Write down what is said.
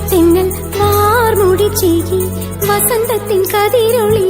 ഇളത്തെന്നൽ വാർമുടി ചെയ്യി വസന്തത്തിൻ കതിരൊളി